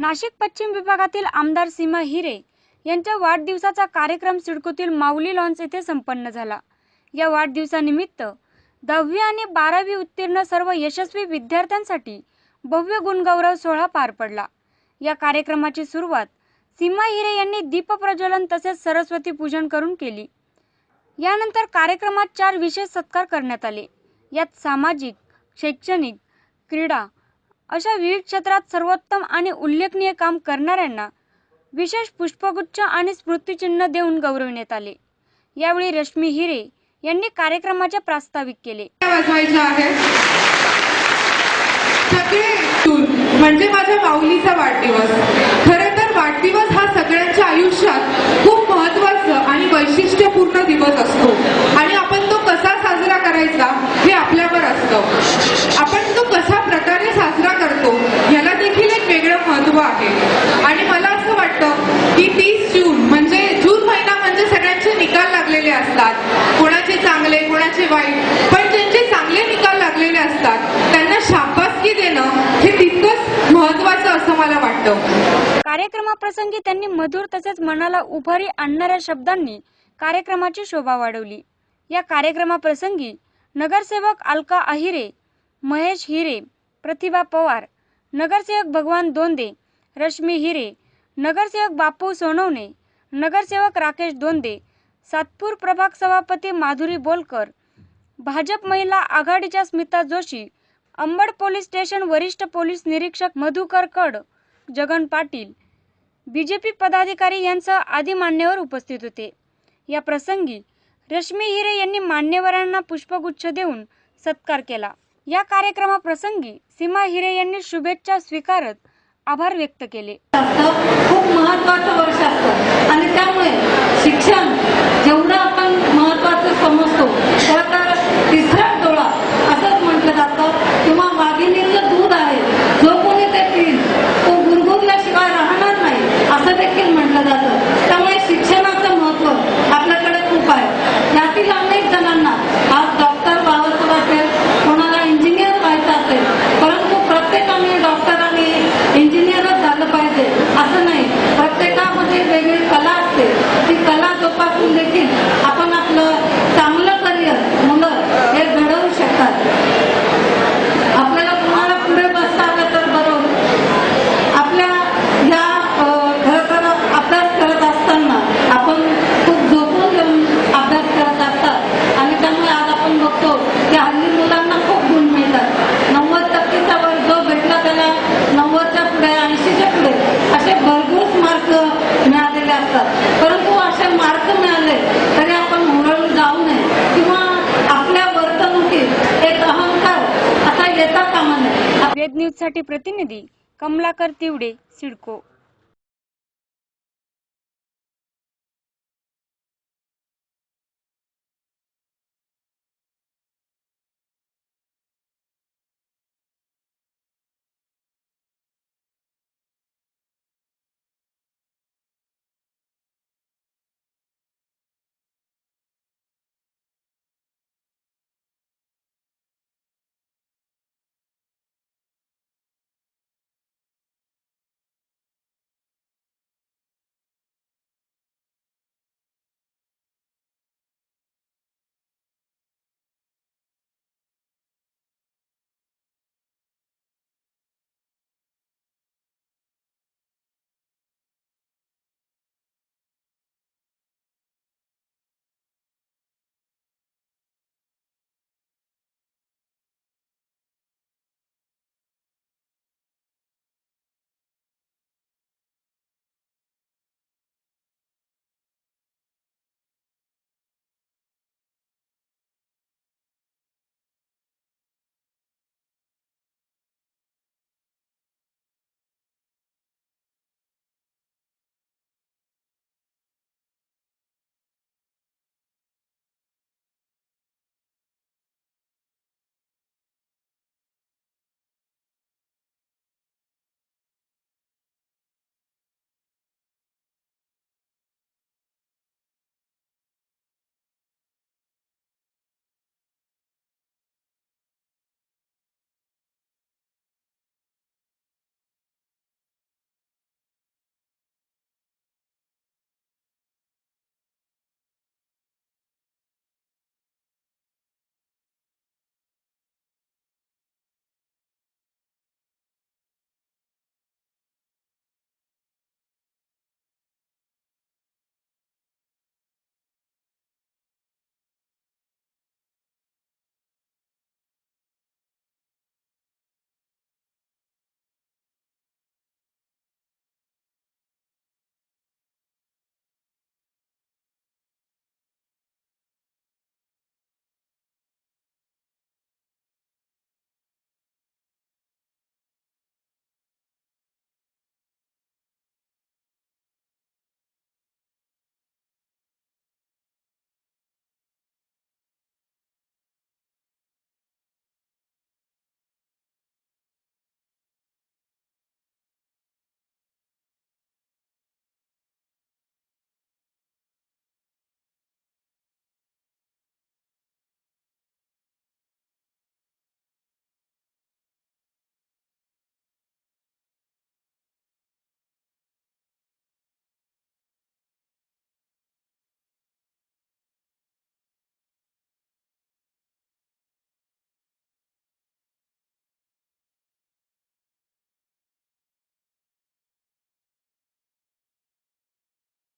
नाशिक पश्चिम विभागातील आमदार सीमा हिरे यांच्या वाढदिवसाचा कार्यक्रम सिडकोतील माऊली लॉन्स येथे संपन्न झाला. या वाढदिवसानिमित्त दहावी आणि बारावी उत्तीर्ण सर्व यशस्वी विद्यार्थ्यांसाठी भव्य गुणगौरव सोहळा पार पडला. या कार्यक्रमाची सुरुवात सीमा हिरे यांनी दीपप्रज्वलन तसेच सरस्वती पूजन करून केली. यानंतर कार्यक्रमात चार विशेष सत्कार करण्यात आले. यात सामाजिक शैक्षणिक क्रीडा अशा विविध क्षेत्रात सर्वोत्तम आणि उल्लेखनीय काम करणाऱ्यांना विशेष पुष्पगुच्छ आणि स्मृतिचिन्ह देऊन गौरविण्यात आले. यावेळी रश्मी हिरे यांनी कार्यक्रमाचे प्रास्ताविक केले. म्हणजे माझ्या माऊलीचा वाढदिवस. खरे तर वाढदिवस हा सगळ्यांच्या आयुष्यात खूप महत्त्व प्रसंगी त्यांनी मधुर तसेच मनाला उभारी आणणाऱ्या शब्दांनी कार्यक्रमाची शोभा वाढवली. या कार्यक्रमाप्रसंगी नगरसेवक अलका अहिरे महेश हिरे प्रतिभा पवार नगरसेवक भगवान दोंदे रश्मी हिरे नगरसेवक बापू सोनवणे नगरसेवक राकेश दोंदे सातपूर प्रभाग सभापती माधुरी बोलकर भाजप महिला आघाडीच्या स्मिता जोशी अंबड पोलीस स्टेशन वरिष्ठ पोलीस निरीक्षक मधुकर कड जगन पाटील बीजेपी पदाधिकारी यांसह आदी मान्यवर उपस्थित होते. या प्रसंगी रश्मी हिरे यांनी मान्यवरांना पुष्पगुच्छ देऊन सत्कार केला. या कार्यक्रमाप्रसंगी सीमा हिरे यांनी शुभेच्छा स्वीकारत आभार व्यक्त केले. खूप महत्वाचं वर्ष असतं. प्रत्येकाने डॉक्टरांनी इंजिनियरच झालं पाहिजे. असं नाही. प्रत्येकामध्ये वेगळी कला असते. ती कला जोपासून देखील आपण आपलं साठी प्रतिनिधी कमलाकर तिवडे सिडको.